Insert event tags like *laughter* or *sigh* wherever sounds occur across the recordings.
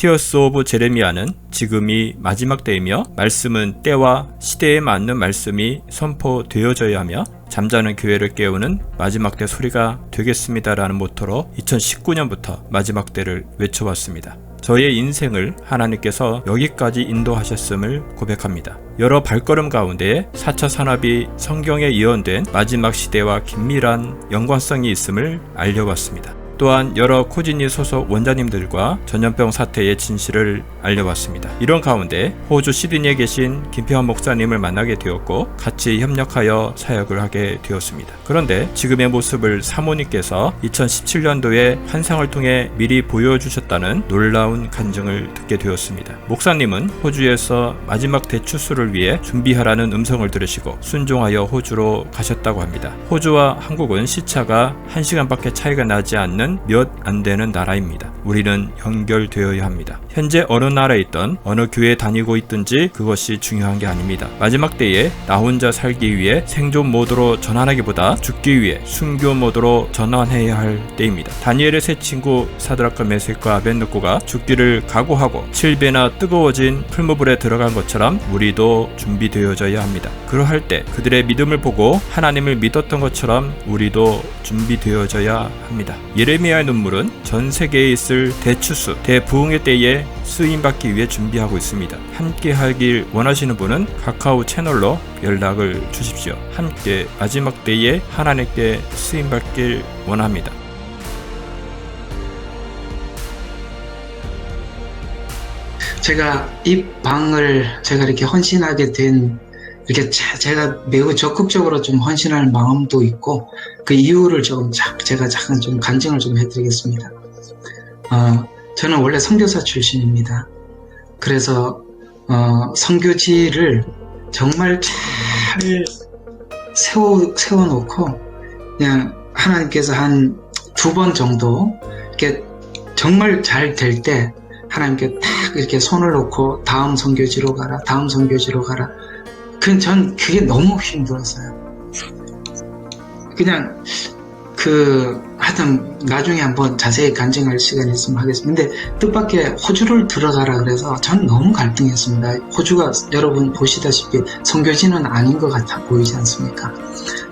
티어스 오브 제레미야는 지금이 마지막 때이며 말씀은 때와 시대에 맞는 말씀이 선포되어져야 하며 잠자는 교회를 깨우는 마지막 때 소리가 되겠습니다라는 모토로 2019년부터 마지막 때를 외쳐왔습니다. 저의 인생을 하나님께서 여기까지 인도하셨음을 고백합니다. 여러 발걸음 가운데 4차 산업이 성경에 예언된 마지막 시대와 긴밀한 연관성이 있음을 알려왔습니다. 또한 여러 코지니 소속 원자님들과 전염병 사태의 진실을 알려왔습니다. 이런 가운데 호주 시드니에 계신 김태환 목사님을 만나게 되었고 같이 협력하여 사역을 하게 되었습니다. 그런데 지금의 모습을 사모님께서 2017년도에 환상을 통해 미리 보여주셨다는 놀라운 간증을 듣게 되었습니다. 목사님은 호주에서 마지막 대추수를 위해 준비하라는 음성을 들으시고 순종하여 호주로 가셨다고 합니다. 호주와 한국은 시차가 1시간밖에 차이가 나지 않는 몇 안 되는 나라입니다. 우리는 연결되어야 합니다. 현재 어느 나라에 있던 어느 교회에 다니고 있든지 그것이 중요한 게 아닙니다. 마지막 때에 나 혼자 살기 위해 생존 모드로 전환하기보다 죽기 위해 순교 모드로 전환해야 할 때입니다. 다니엘의 세 친구 사드락과 메섹과 아벤느코가 죽기를 각오하고 7배나 뜨거워진 풀무불에 들어간 것처럼 우리도 준비되어져야 합니다. 그러할 때 그들의 믿음을 보고 하나님을 믿었던 것처럼 우리도 준비되어져야 합니다. 예레미야의 눈물은 전 세계에 있을 대추수, 대부흥의 때에 쓰임받기 위해 준비하고 있습니다. 함께 하길 원하시는 분은 카카오 채널로 연락을 주십시오. 함께 마지막 때에 하나님께 쓰임받길 원합니다. 제가 이 방을 제가 이렇게 헌신하게 된 이렇게 자- 제가 매우 적극적으로 좀 헌신할 마음도 있고 그 이유를 자- 제가 잠깐 좀 간증을 좀 해드리겠습니다. 어, 저는 원래 선교사 출신입니다. 그래서 어, 선교지를 정말 잘 세워 세워놓고 그냥 하나님께서 한 두 번 정도 이렇게 정말 잘 될 때 하나님께 딱 이렇게 손을 놓고 다음 선교지로 가라, 다음 선교지로 가라. 그전 그게 너무 힘들었어요. 그냥 그 하여튼 나중에 한번 자세히 간증할 시간이 있으면 하겠습니다. 근데 뜻밖의 호주를 들어가라 그래서 전 너무 갈등했습니다. 호주가 여러분 보시다시피 선교지는 아닌 것 같아 보이지 않습니까?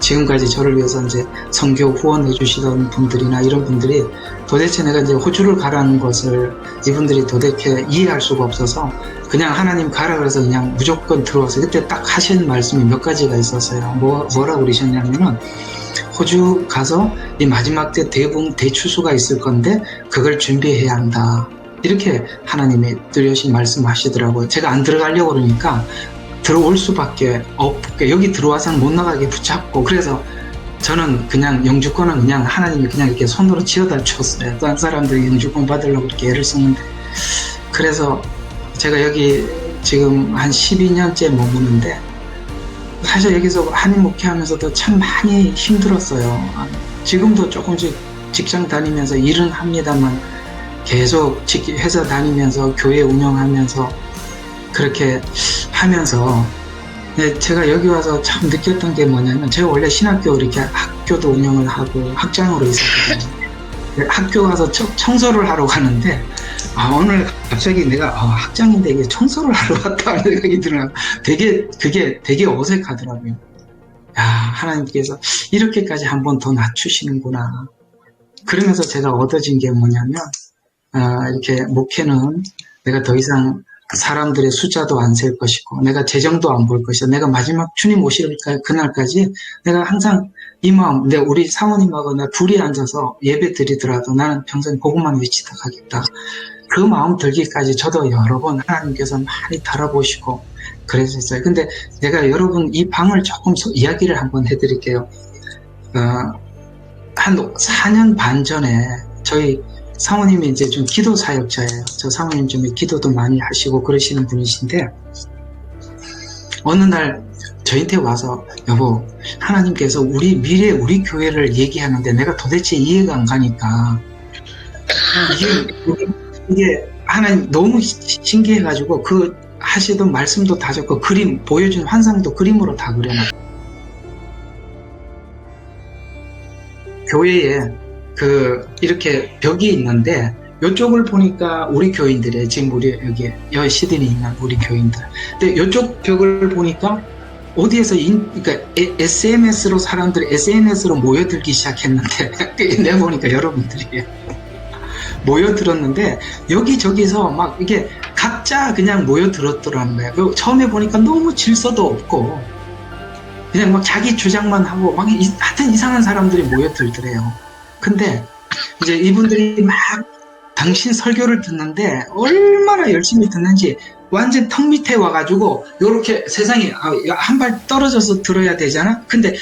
지금까지 저를 위해서 이제 선교 후원해 주시던 분들이나 이런 분들이 도대체 내가 이제 호주를 가라는 것을 이분들이 도대체 이해할 수가 없어서 그냥 하나님 가라 그래서 그냥 무조건 들어와서 그때 딱 하신 말씀이 몇 가지가 있었어요. 뭐, 뭐라고 그러셨냐면은 호주 가서 이 마지막 때 대붕 대추수가 있을 건데 그걸 준비해야 한다. 이렇게 하나님이 뚜렷이 말씀하시더라고요. 제가 안 들어가려고 그러니까 들어올 수밖에 없게 여기 들어와서는 못 나가게 붙잡고 그래서 저는 그냥 영주권은 그냥 하나님이 그냥 이렇게 손으로 쥐어다 줬어요. 다른 사람들이 영주권 받으려고 이렇게 애를 썼는데 그래서 제가 여기 지금 한 12년째 머무는데 사실 여기서 한인 목회하면서도 참 많이 힘들었어요. 지금도 조금씩 직장 다니면서 일은 합니다만 계속 직- 회사 다니면서 교회 운영하면서 그렇게 하면서 근데 제가 여기 와서 참 느꼈던 게 뭐냐면 제가 원래 신학교 이렇게 학교도 운영을 하고 학장으로 있었거든요. 학교 가서 청- 청소를 하러 가는데 아 오늘 갑자기 내가 아, 학장인데 이게 청소를 하러 왔다는 생각이 들어요. 되게 그게 되게 어색하더라고요. 야 하나님께서 이렇게까지 한 번 더 낮추시는구나. 그러면서 제가 얻어진 게 뭐냐면 아, 이렇게 목회는 내가 더 이상 사람들의 숫자도 안 셀 것이고 내가 재정도 안 볼 것이고 내가 마지막 주님 오실 까- 그날까지 내가 항상 이 마음 내 우리 사모님하고 나 둘이 앉아서 예배 드리더라도 나는 평생 복음만 외치다 가겠다. 그 마음 들기까지 저도 여러 번 하나님께서 많이 달아보시고 그랬었어요. 근데 내가 여러분 이 방을 조금 소- 이야기를 한번 해드릴게요. 어, 한 4년 반 전에 저희 사모님이 이제 좀 기도 사역자예요. 저 사모님 좀 기도도 많이 하시고 그러시는 분이신데 어느 날 저한테 와서 여보 하나님께서 우리 미래 우리 교회를 얘기하는데 내가 도대체 이해가 안 가니까 이게, 이게 하나님 너무 시- 신기해가지고 그 하시던 말씀도 다 적고 그림 보여준 환상도 그림으로 다 그려놔. 교회에 그 이렇게 벽이 있는데 이쪽을 보니까 우리 교인들의 지금 우리 여기 여기 시드니 있는 우리 교인들. 근데 이쪽 벽을 보니까 어디에서 인, 그러니까 SNS로 사람들이 SNS로 모여들기 시작했는데 *laughs* 내가 보니까 여러분들이 *laughs* 모여들었는데 여기저기서 막 이게 각자 그냥 모여들었더라는 거예요. 그 처음에 보니까 너무 질서도 없고 그냥 막 자기 주장만 하고 막 이- 하여튼 이상한 사람들이 모여들더래요. 근데 이제 이분들이 막 당신 설교를 듣는데 얼마나 열심히 듣는지 완전 턱 밑에 와가지고 요렇게 세상에 한 발 떨어져서 들어야 되잖아. 근데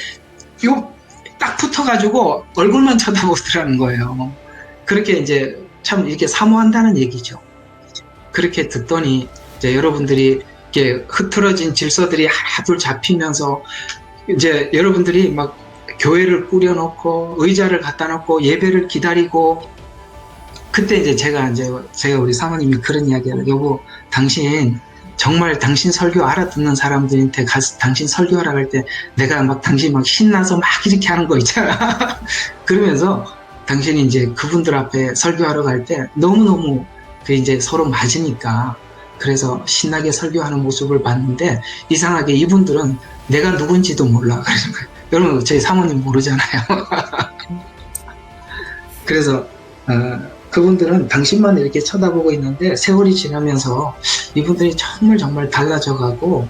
요 딱 붙어가지고 얼굴만 쳐다보더라는 거예요. 그렇게 이제 참 이렇게 사모한다는 얘기죠. 그렇게 듣더니 이제 여러분들이 이렇게 흐트러진 질서들이 하나둘 잡히면서 이제 여러분들이 막 교회를 꾸려놓고 의자를 갖다 놓고 예배를 기다리고 그때 이제 제가 이제 제가 우리 사모님이 그런 이야기를 여보 당신 정말 당신 설교 알아듣는 사람들한테 가서 당신 설교하라 할때 내가 막 당신 막 신나서 막 이렇게 하는 거 있잖아 *laughs* 그러면서 당신이 이제 그분들 앞에 설교하러 갈 때 너무너무 그 이제 서로 맞으니까 그래서 신나게 설교하는 모습을 봤는데 이상하게 이분들은 내가 누군지도 몰라. *laughs* 그래서 여러분 저희 사모님 모르잖아요. *laughs* 그래서 어, 그분들은 당신만 이렇게 쳐다보고 있는데 세월이 지나면서 이분들이 정말 정말 달라져가고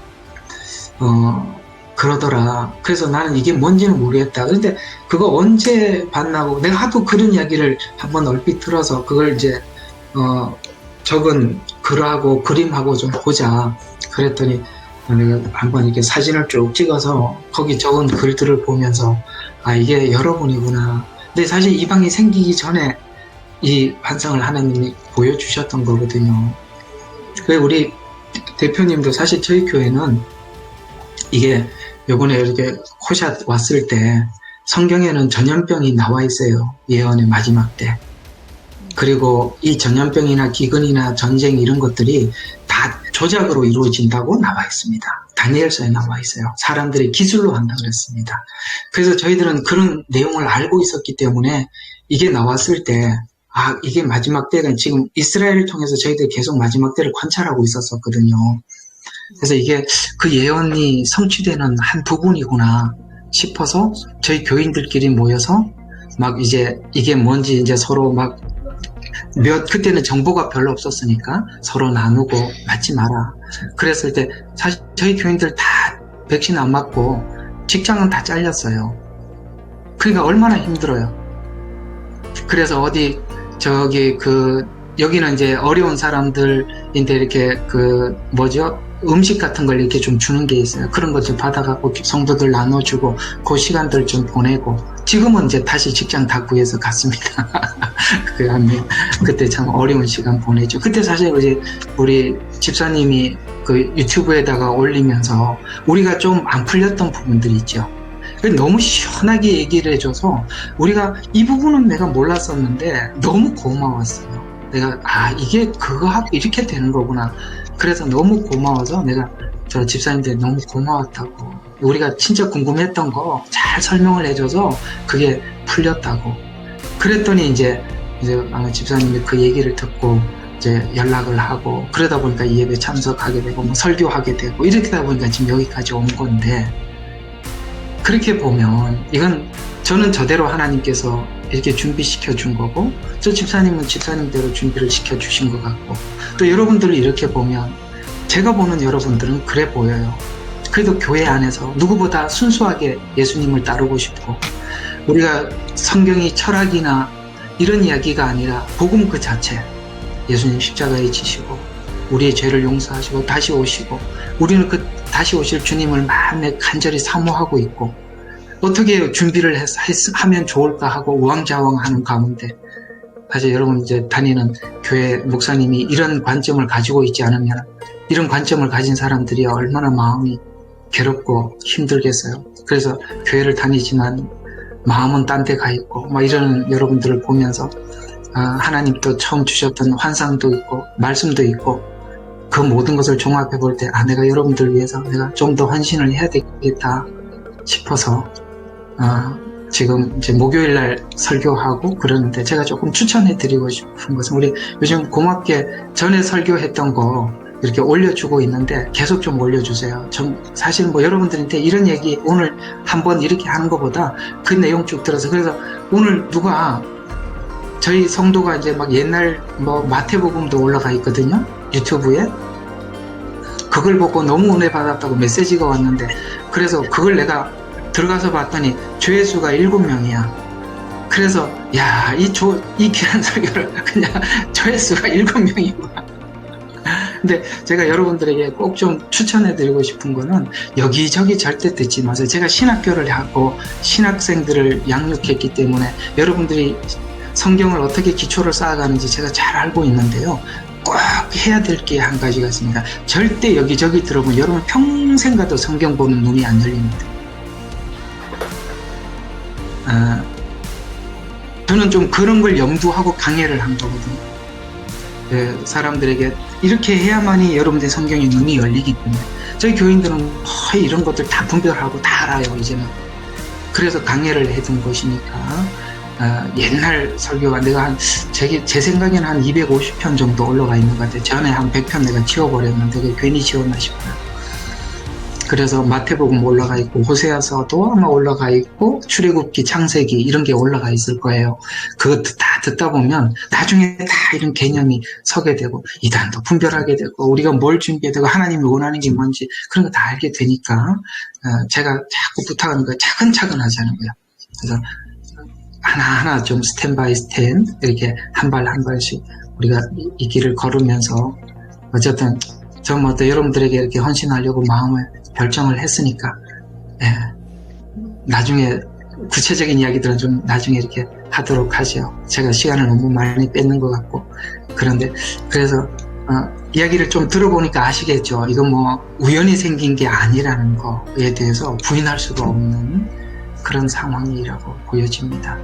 어 그러더라. 그래서 나는 이게 뭔지는 모르겠다. 근데 그거 언제 봤나고 내가 하도 그런 이야기를 한번 얼핏 들어서 그걸 이제 어 적은 글하고 그림하고 좀 보자. 그랬더니 한번 이렇게 사진을 쭉 찍어서 거기 적은 글들을 보면서 아 이게 여러분이구나. 근데 사실 이 방이 생기기 전에 이 환상을 하나님이 보여주셨던 거거든요. 그 우리 대표님도 사실 저희 교회는 이게 요번에 이렇게 코샷 왔을 때 성경에는 전염병이 나와 있어요. 예언의 마지막 때. 그리고 이 전염병이나 기근이나 전쟁 이런 것들이 다 조작으로 이루어진다고 나와 있습니다. 다니엘서에 나와 있어요. 사람들이 기술로 한다 그랬습니다. 그래서 저희들은 그런 내용을 알고 있었기 때문에 이게 나왔을 때, 아, 이게 마지막 때가 지금 이스라엘을 통해서 저희들이 계속 마지막 때를 관찰하고 있었었거든요. 그래서 이게 그 예언이 성취되는 한 부분이구나 싶어서 저희 교인들끼리 모여서 막 이제 이게 뭔지 이제 서로 막 몇 그때는 정보가 별로 없었으니까 서로 나누고 맞지 마라. 그랬을 때 사실 저희 교인들 다 백신 안 맞고 직장은 다 잘렸어요. 그러니까 얼마나 힘들어요. 그래서 어디 저기 그 여기는 이제 어려운 사람들인데 이렇게 그 뭐죠 음식 같은 걸 이렇게 좀 주는 게 있어요. 그런 것 좀 받아갖고 성도들 나눠주고 그 시간들 좀 보내고 지금은 이제 다시 직장 다 구해서 갔습니다. *laughs* 그 그때 참 어려운 시간 보내죠. 그때 사실 이제 우리 집사님이 그 유튜브에다가 올리면서 우리가 좀 안 풀렸던 부분들이 있죠. 너무 시원하게 얘기를 해줘서 우리가 이 부분은 내가 몰랐었는데 너무 고마웠어요. 내가 아 이게 그거 하고 이렇게 되는 거구나. 그래서 너무 고마워서 내가 저 집사님들 너무 고마웠다고 우리가 진짜 궁금했던 거 잘 설명을 해줘서 그게 풀렸다고 그랬더니 이제 이제 집사님이 그 얘기를 듣고 이제 연락을 하고 그러다 보니까 이 예배 참석하게 되고 뭐 설교하게 되고 이렇게 다 보니까 지금 여기까지 온 건데 그렇게 보면 이건 저는 저대로 하나님께서 이렇게 준비시켜 준 거고 저 집사님은 집사님대로 준비를 시켜 주신 것 같고 또 여러분들을 이렇게 보면 제가 보는 여러분들은 그래 보여요. 그래도 교회 안에서 누구보다 순수하게 예수님을 따르고 싶고 우리가 성경이 철학이나 이런 이야기가 아니라 복음 그 자체 예수님 십자가에 지시고 우리의 죄를 용서하시고 다시 오시고 우리는 그 다시 오실 주님을 마음에 간절히 사모하고 있고 어떻게 준비를 했, 했- 하면 좋을까 하고 우왕좌왕하는 가운데 사실 여러분 이제 다니는 교회 목사님이 이런 관점을 가지고 있지 않으면 이런 관점을 가진 사람들이 얼마나 마음이 괴롭고 힘들겠어요. 그래서 교회를 다니지만 마음은 딴 데 가 있고 막 이런 여러분들을 보면서 아, 하나님 또 처음 주셨던 환상도 있고 말씀도 있고 그 모든 것을 종합해 볼 때 아 내가 여러분들 위해서 내가 좀 더 헌신을 해야 되겠다 싶어서 아, 지금 이제 목요일 날 설교하고 그러는데 제가 조금 추천해 드리고 싶은 것은 우리 요즘 고맙게 전에 설교했던 거 이렇게 올려주고 있는데 계속 좀 올려주세요. 좀 사실 뭐 여러분들한테 이런 얘기 오늘 한번 이렇게 하는 것보다 그 내용 쭉 들어서 그래서 오늘 누가 저희 성도가 이제 막 옛날 뭐 마태복음도 올라가 있거든요. 유튜브에. 그걸 보고 너무 은혜 받았다고 메시지가 왔는데 그래서 그걸 내가 들어가서 봤더니 조회수가 7명이야. 그래서 야, 이 조, 이 귀한 설교를 *laughs* 그냥 *laughs* 조회수가 7명이구나. 근데 제가 여러분들에게 꼭 좀 추천해 드리고 싶은 거는 여기저기 절대 듣지 마세요. 제가 신학교를 하고 신학생들을 양육했기 때문에 여러분들이 성경을 어떻게 기초를 쌓아가는지 제가 잘 알고 있는데요. 꼭 해야 될 게 한 가지가 있습니다. 절대 여기저기 들어보면 여러분 평생 가도 성경 보는 눈이 안 열립니다. 아, 저는 좀 그런 걸 염두하고 강해를 한 거거든요. 그 사람들에게 이렇게 해야만이 여러분들 성경의 눈이 열리기 때문에 저희 교인들은 거의 이런 것들 다 분별하고 다 알아요 이제는 그래서 강해를 해둔 것이니까 어, 옛날 설교가 내가 한, 제, 제 생각에는 한 250편 정도 올라가 있는 것 같아요. 전에 한 100편 내가 지워버렸는데, 그게 괜히 지웠나 싶어요. 그래서 마태복음 올라가 있고, 호세아서도 아마 올라가 있고, 출애굽기, 창세기, 이런 게 올라가 있을 거예요. 그것도 다 듣다 보면, 나중에 다 이런 개념이 서게 되고, 이단도 분별하게 되고, 우리가 뭘 준비해야 되고, 하나님이 원하는 게 뭔지, 그런 거 다 알게 되니까, 어, 제가 자꾸 부탁하는 거예요. 차근차근 하자는 거예요. 그래서, 하나하나 좀 스탠 바이 스탠 이렇게 한 발 한 발씩 우리가 이, 이 길을 걸으면서 어쨌든 저뭐 여러분들에게 이렇게 헌신하려고 마음을 결정을 했으니까 예, 나중에 구체적인 이야기들은 좀 나중에 이렇게 하도록 하죠. 제가 시간을 너무 많이 뺏는 것 같고 그런데 그래서 어, 이야기를 좀 들어보니까 아시겠죠. 이건 뭐 우연히 생긴 게 아니라는 거에 대해서 부인할 수가 없는 그런 상황이라고 보여집니다.